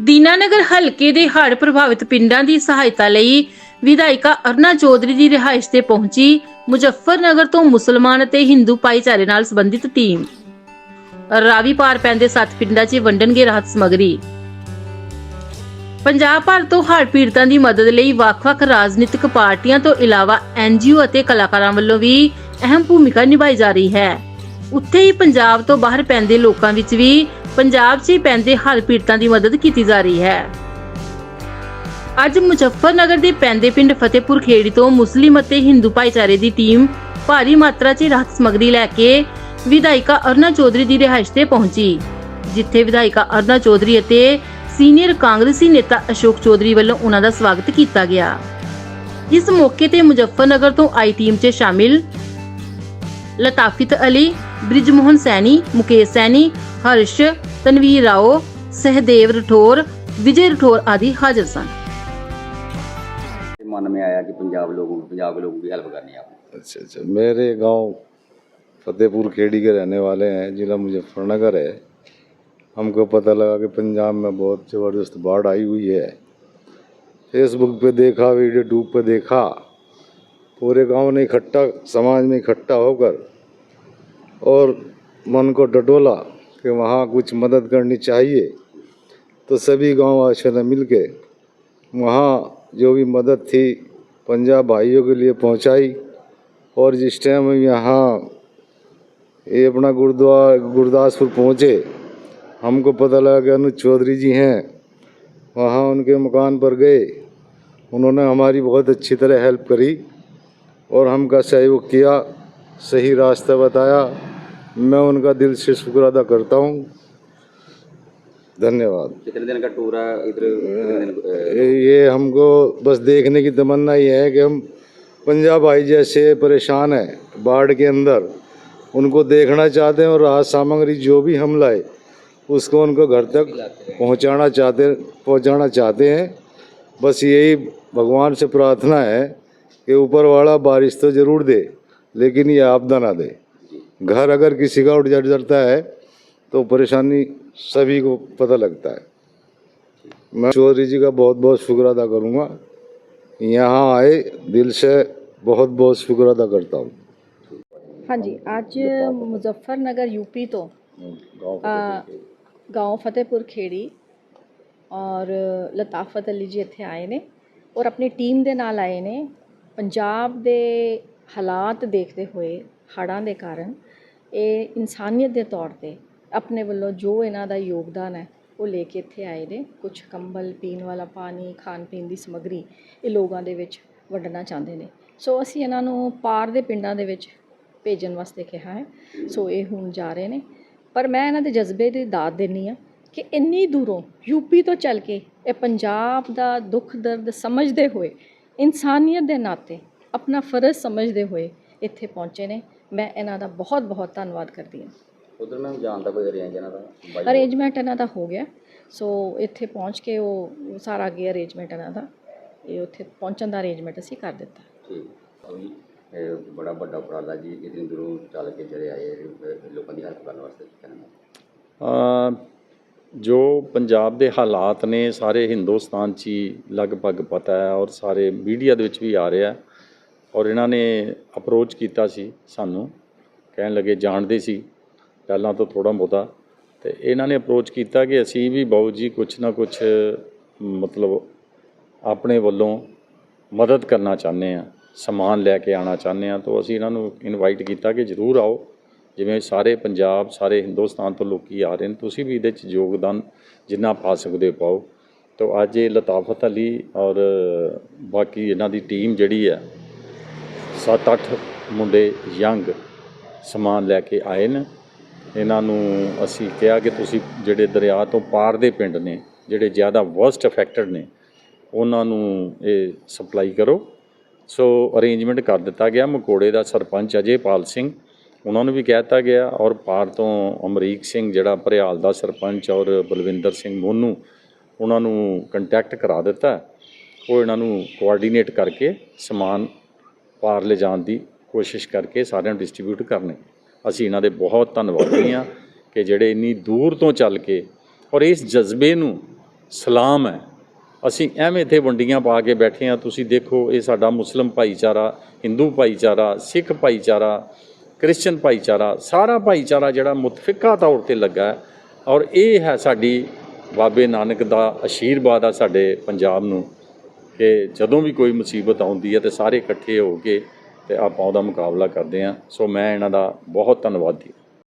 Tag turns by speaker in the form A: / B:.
A: ਦੀਨਾਨਗਰ ਹਲਕੇ ਦੇ ਹੜ੍ਹ ਪ੍ਰਭਾਵਿਤ ਪਿੰਡਾਂ ਦੀ ਸਹਾਇਤਾ ਲਈ ਵਿਧਾਇਕਾ ਅਰਨਾ ਚੌਧਰੀ ਦੀ ਰਿਹਾਇਸ਼ ਤੇ ਪਹੁੰਚੀ ਮੁਜ਼ੱਫਰਨਗਰ ਤੋਂ ਮੁਸਲਮਾਨ ਅਤੇ ਹਿੰਦੂ ਭਾਈਚਾਰੇ ਨਾਲ ਸੰਬੰਧਿਤ ਟੀਮ। ਰਾਵੀ ਪਾਰ ਪੈਂਦੇ ਸੱਤ ਪਿੰਡਾਂ 'ਚ ਵੰਡਣਗੇ ਰਾਹਤ ਸਮਗਰੀ। ਪੰਜਾਬ ਭਰ ਤੋਂ ਹੜ੍ਹ ਪੀੜਤਾਂ ਦੀ ਮਦਦ ਲਈ ਵੱਖ-ਵੱਖ ਰਾਜਨੀਤਿਕ ਪਾਰਟੀਆਂ ਤੋਂ ਇਲਾਵਾ ਐਨਜੀਓ ਅਤੇ ਕਲਾਕਾਰਾਂ ਵੱਲੋਂ ਵੀ ਅਹਿਮ ਭੂਮਿਕਾ ਨਿਭਾਈ ਜਾ ਰਹੀ ਹੈ। ਉੱਥੇ ਹੀ ਪੰਜਾਬ ਤੋਂ ਬਾਹਰ ਪੈਂਦੇ ਲੋਕਾਂ ਵਿੱਚ ਵੀ ਪੰਜਾਬ 'ਚ ਪੈਂਦੇ ਹਰ ਪੀੜਤਾਂ ਦੀ ਮਦਦ ਕੀਤੀ ਜਾ ਰਹੀ ਹੈ। ਅੱਜ ਮੁਜ਼ੱਫਰਨਗਰ ਦੇ ਪੈਂਦੇ ਪਿੰਡ ਫਤਿਹਪੁਰ ਖੇੜੀ ਤੋਂ ਮੁਸਲਿਮ ਅਤੇ ਹਿੰਦੂ ਭਾਈਚਾਰੇ ਦੀ ਟੀਮ ਭਾਰੀ ਮਾਤਰਾ 'ਚ ਰਾਹਤ ਸਮਗਰੀ ਲੈ ਕੇ ਵਿਧਾਇਕਾ ਅਰਨਾ ਚੌਧਰੀ ਦੀ ਰਿਹਾਇਸ਼ ਤੇ ਪਹੁੰਚੀ, ਜਿੱਥੇ ਵਿਧਾਇਕਾ ਅਰਨਾ ਚੌਧਰੀ ਅਤੇ ਸੀਨੀਅਰ ਕਾਂਗਰਸੀ ਨੇਤਾ ਅਸ਼ੋਕ ਚੌਧਰੀ ਵੱਲੋਂ ਉਹਨਾਂ ਦਾ ਸਵਾਗਤ ਕੀਤਾ ਗਿਆ। ਇਸ ਮੌਕੇ ਤੇ ਮੁਜ਼ੱਫਰਨਗਰ ਤੋਂ ਆਈ ਟੀਮ 'ਚ ਸ਼ਾਮਿਲ ਲਤਾਫਿਤ ਅਲੀ, ਬ੍ਰਿਜਮੋਹਨ ਸੈਣੀ, ਮੁਕੇਸ਼ ਸੈਣੀ ਹਰਸ਼ ਤਨਵੀਰ ਰਾਓ ਸਹਦੇਵ ਰਠੌਰ ਵਿਜੇ ਰਠੌਰ ਆਦि ਹਾਜ਼ਰ ਸਨ
B: मन में आया कि पंजाब लोगों पंजाब के लोगों की हेल्प करनी है आपने
C: अच्छा अच्छा मेरे गांव फतेहपुर खेड़ी के रहने वाले हैं जिला मुजफ्फरनगर है हमको पता लगा कि पंजाब में बहुत ज़बरदस्त बाढ़ आई हुई है फेसबुक पे देखा वीडियो ट्यूब पे देखा पूरे गांव ने इकट्ठा समाज में इकट्ठा होकर और मन को डटोला कि वहाँ कुछ मदद करनी चाहिए तो सभी गाँव वासियों ने मिल के वहाँ जो भी मदद थी पंजाब भाइयों के लिए पहुंचाई। और जिस टाइम यहाँ ये अपना गुरुद्वारा गुरदासपुर पहुँचे, हमको पता लगा कि अनुज चौधरी जी हैं। वहाँ उनके मकान पर गए। उन्होंने हमारी बहुत अच्छी तरह हेल्प करी और हमका सहयोग किया, सही रास्ता बताया। मैं उनका दिल से शुक्र अदा करता हूँ। धन्यवाद।
B: कितने दिन का टूर है? इधर
C: ये ये हमको बस देखने की तमन्ना ये है कि हम पंजाब भाई जैसे परेशान हैं बाढ़ के अंदर। उनको देखना चाहते हैं और राहत सामग्री जो भी हम लाए उसको उनको घर तक पहुंचाना चाहते पहुंचाना चाहते हैं। बस यही भगवान से प्रार्थना है कि ऊपर वाला बारिश तो ज़रूर दे लेकिन ये आपदा ना दे। घर अगर किसी का उठ जट जाता है तो परेशानी सभी को पता लगता है मैं चौधरी जी का बहुत बहुत शुक्र अदा करूँगा यहाँ आए दिल से बहुत बहुत शुक्र अदा करता हूँ
D: ਹਾਂਜੀ ਅੱਜ ਮੁਜ਼ੱਫਰਨਗਰ ਯੂਪੀ ਤੋਂ ਗਾਉਂ ਫਤਿਹਪੁਰ ਖੇੜੀ ਔਰ ਲਤਾਫਤ ਅਲੀ ਜੀ ਇੱਥੇ ਆਏ ਨੇ ਔਰ ਆਪਣੀ ਟੀਮ ਦੇ ਨਾਲ ਆਏ ਨੇ ਪੰਜਾਬ ਦੇ ਹਾਲਾਤ ਦੇਖਦੇ ਹੋਏ ਹੜ੍ਹਾਂ ਦੇ ਕਾਰਨ ਇਹ ਇਨਸਾਨੀਅਤ ਦੇ ਤੌਰ ਤੇ ਆਪਣੇ ਵੱਲੋਂ ਜੋ ਇਹਨਾਂ ਦਾ ਯੋਗਦਾਨ ਹੈ, ਉਹ ਲੈ ਕੇ ਇੱਥੇ ਆਏ ਨੇ। ਕੁਛ ਕੰਬਲ, ਪੀਣ ਵਾਲਾ ਪਾਣੀ, ਖਾਣ ਪੀਣ ਦੀ ਸਮੱਗਰੀ, ਇਹ ਲੋਕਾਂ ਦੇ ਵਿੱਚ ਵੰਡਣਾ ਚਾਹੁੰਦੇ ਨੇ। ਸੋ ਅਸੀਂ ਇਹਨਾਂ ਨੂੰ ਪਾਰ ਦੇ ਪਿੰਡਾਂ ਦੇ ਵਿੱਚ ਭੇਜਣ ਵਾਸਤੇ ਕਿਹਾ ਹੈ। ਸੋ ਇਹ ਹੁਣ ਜਾ ਰਹੇ ਨੇ। ਪਰ ਮੈਂ ਇਹਨਾਂ ਦੇ ਜਜ਼ਬੇ ਦੀ ਦਾਤ ਦਿੰਨੀ ਆ ਕਿ ਇੰਨੀ ਦੂਰੋਂ ਯੂਪੀ ਤੋਂ ਚੱਲ ਕੇ ਇਹ ਪੰਜਾਬ ਦਾ ਦੁੱਖ ਦਰਦ ਸਮਝਦੇ ਹੋਏ, ਇਨਸਾਨੀਅਤ ਦੇ ਨਾਤੇ, ਆਪਣਾ ਫਰਜ਼ ਸਮਝਦੇ ਹੋਏ ਇੱਥੇ ਪਹੁੰਚੇ ਨੇ। ਮੈਂ ਇਹਨਾਂ ਦਾ ਬਹੁਤ ਬਹੁਤ ਧੰਨਵਾਦ ਕਰਦੀ ਹਾਂ।
B: ਉਧਰ ਮੈਂ ਜਾਣ ਦਾ ਕੋਈ ਅਰੇਂਜ ਇਹਨਾਂ ਦਾ?
D: ਅਰੇਂਜਮੈਂਟ ਇਹਨਾਂ ਦਾ ਹੋ ਗਿਆ। ਸੋ ਇੱਥੇ ਪਹੁੰਚ ਕੇ ਉਹ ਸਾਰਾ ਅੱਗੇ ਅਰੇਂਜਮੈਂਟ ਇਹਨਾਂ ਦਾ। ਇਹ ਉੱਥੇ ਪਹੁੰਚਣ ਦਾ ਅਰੇਂਜਮੈਂਟ ਅਸੀਂ ਕਰ ਦਿੱਤਾ।
B: ਬੜਾ ਵੱਡਾ ਉਪਰਾਲਾ ਜੀ ਇਤਨੀ ਦੂਰੋਂ ਚੱਲ ਕੇ ਜਿਹੜੇ ਆਏ ਲੋਕਾਂ ਦੀ ਹੈਲਪ ਕਰਨ ਵਾਸਤੇ
E: ਕਹਿਣਾ? ਜੋ ਪੰਜਾਬ ਦੇ ਹਾਲਾਤ ਨੇ ਸਾਰੇ ਹਿੰਦੁਸਤਾਨ 'ਚ ਹੀ ਲਗਭਗ ਪਤਾ ਹੈ ਔਰ ਸਾਰੇ ਮੀਡੀਆ ਦੇ ਵਿੱਚ ਵੀ ਆ ਰਿਹਾ ਹੈ। ਔਰ ਇਹਨਾਂ ਨੇ ਅਪਰੋਚ ਕੀਤਾ ਸੀ ਸਾਨੂੰ, ਕਹਿਣ ਲੱਗੇ ਜਾਣਦੇ ਸੀ, ਪਹਿਲਾਂ ਤੋਂ ਥੋੜਾ ਬਹੁਤਾ। ਤੇ ਇਹਨਾਂ ਨੇ ਅਪਰੋਚ ਕੀਤਾ ਕਿ ਅਸੀਂ ਵੀ ਬਾਊ ਜੀ ਕੁਛ ਨਾ ਕੁਛ, ਮਤਲਬ ਆਪਣੇ ਵੱਲੋਂ ਮਦਦ ਕਰਨਾ ਚਾਹੁੰਦੇ ਆ ਸਮਾਨ ਲੈ ਕੇ ਆਉਣਾ ਚਾਹੁੰਦੇ ਆ ਤਾਂ ਅਸੀਂ ਇਹਨਾਂ ਨੂੰ ਇਨਵਾਈਟ ਕੀਤਾ ਕਿ ਜਰੂਰ ਆਓ। ਜਿਵੇਂ ਸਾਰੇ ਪੰਜਾਬ, ਸਾਰੇ ਹਿੰਦੁਸਤਾਨ ਤੋਂ ਲੋਕੀ ਆ ਰਹੇ ਨੇ, ਤੁਸੀਂ ਵੀ ਇਹਦੇ 'ਚ ਯੋਗਦਾਨ ਜਿੰਨਾ ਪਾ ਸਕਦੇ ਪਾਓ। ਤਾਂ ਅੱਜ ਇਹ ਲਤਾਫਤ ਅਲੀ ਔਰ ਬਾਕੀ ਇਹਨਾਂ ਦੀ ਟੀਮ ਜਿਹੜੀ ਹੈ 7-8 ਮੁੰਡੇ ਯੰਗ ਸਮਾਨ ਲੈ ਕੇ ਆਏ ਨੇ। ਇਹਨਾਂ ਨੂੰ ਅਸੀਂ ਕਿਹਾ ਕਿ ਤੁਸੀਂ ਜਿਹੜੇ ਦਰਿਆ ਤੋਂ ਪਾਰ ਦੇ ਪਿੰਡ ਨੇ, ਜਿਹੜੇ ਜ਼ਿਆਦਾ ਵਰਸਟ ਅਫੈਕਟਡ ਨੇ, ਉਹਨਾਂ ਨੂੰ ਇਹ ਸਪਲਾਈ ਕਰੋ। ਸੋ ਅਰੇਂਜਮੈਂਟ ਕਰ ਦਿੱਤਾ ਗਿਆ। ਮਕੋੜੇ ਦਾ ਸਰਪੰਚ ਅਜੇਪਾਲ ਸਿੰਘ, ਉਹਨਾਂ ਨੂੰ ਵੀ ਕਹਿ ਦਿੱਤਾ ਗਿਆ। ਔਰ ਪਾਰ ਤੋਂ ਅਮਰੀਕ ਸਿੰਘ, ਜਿਹੜਾ ਭਰਿਆਲ ਦਾ ਸਰਪੰਚ, ਔਰ ਬਲਵਿੰਦਰ ਸਿੰਘ ਮੋਨੂ, ਉਹਨਾਂ ਨੂੰ ਕੰਟੈਕਟ ਕਰਾ ਦਿੱਤਾ। ਉਹ ਇਹਨਾਂ ਨੂੰ ਕੋਆਰਡੀਨੇਟ ਕਰਕੇ ਸਮਾਨ ਪਾਰ ਲਿਜਾਣ ਦੀ ਕੋਸ਼ਿਸ਼ ਕਰਕੇ ਸਾਰਿਆਂ ਨੂੰ ਡਿਸਟ੍ਰੀਬਿਊਟ ਕਰਨੇ। ਅਸੀਂ ਇਹਨਾਂ ਦੇ ਬਹੁਤ ਧੰਨਵਾਦੀ ਹਾਂ ਕਿ ਜਿਹੜੇ ਇੰਨੀ ਦੂਰ ਤੋਂ ਚੱਲ ਕੇ ਔਰ ਇਸ ਜਜ਼ਬੇ ਨੂੰ ਸਲਾਮ ਹੈ। ਅਸੀਂ ਐਵੇਂ ਇੱਥੇ ਵੰਡੀਆਂ ਪਾ ਕੇ ਬੈਠੇ ਆ ਤੁਸੀਂ ਦੇਖੋ, ਇਹ ਸਾਡਾ ਮੁਸਲਮ ਭਾਈਚਾਰਾ, ਹਿੰਦੂ ਭਾਈਚਾਰਾ, ਸਿੱਖ ਭਾਈਚਾਰਾ ਕ੍ਰਿਸਚੀਅਨ ਭਾਈਚਾਰਾ, ਸਾਰਾ ਭਾਈਚਾਰਾ ਜਿਹੜਾ ਮੁਤਫਿਕਾ ਤੌਰ ਤੇ ਲੱਗਾ ਔਰ ਇਹ ਹੈ ਸਾਡੀ ਬਾਬੇ ਨਾਨਕ ਦਾ ਅਸ਼ੀਰਵਾਦ ਆ ਸਾਡੇ ਪੰਜਾਬ ਨੂੰ। ਕਿ ਜਦੋਂ ਵੀ ਕੋਈ ਮੁਸੀਬਤ ਆਉਂਦੀ ਹੈ ਤੇ ਸਾਰੇ ਇਕੱਠੇ ਹੋ ਕੇ ਤੇ ਆਪਾਂ ਉਹਦਾ ਮੁਕਾਬਲਾ ਕਰਦੇ ਹਾਂ। ਸੋ ਮੈਂ ਇਹਨਾਂ ਦਾ ਬਹੁਤ ਧੰਨਵਾਦੀ ਹਾਂ।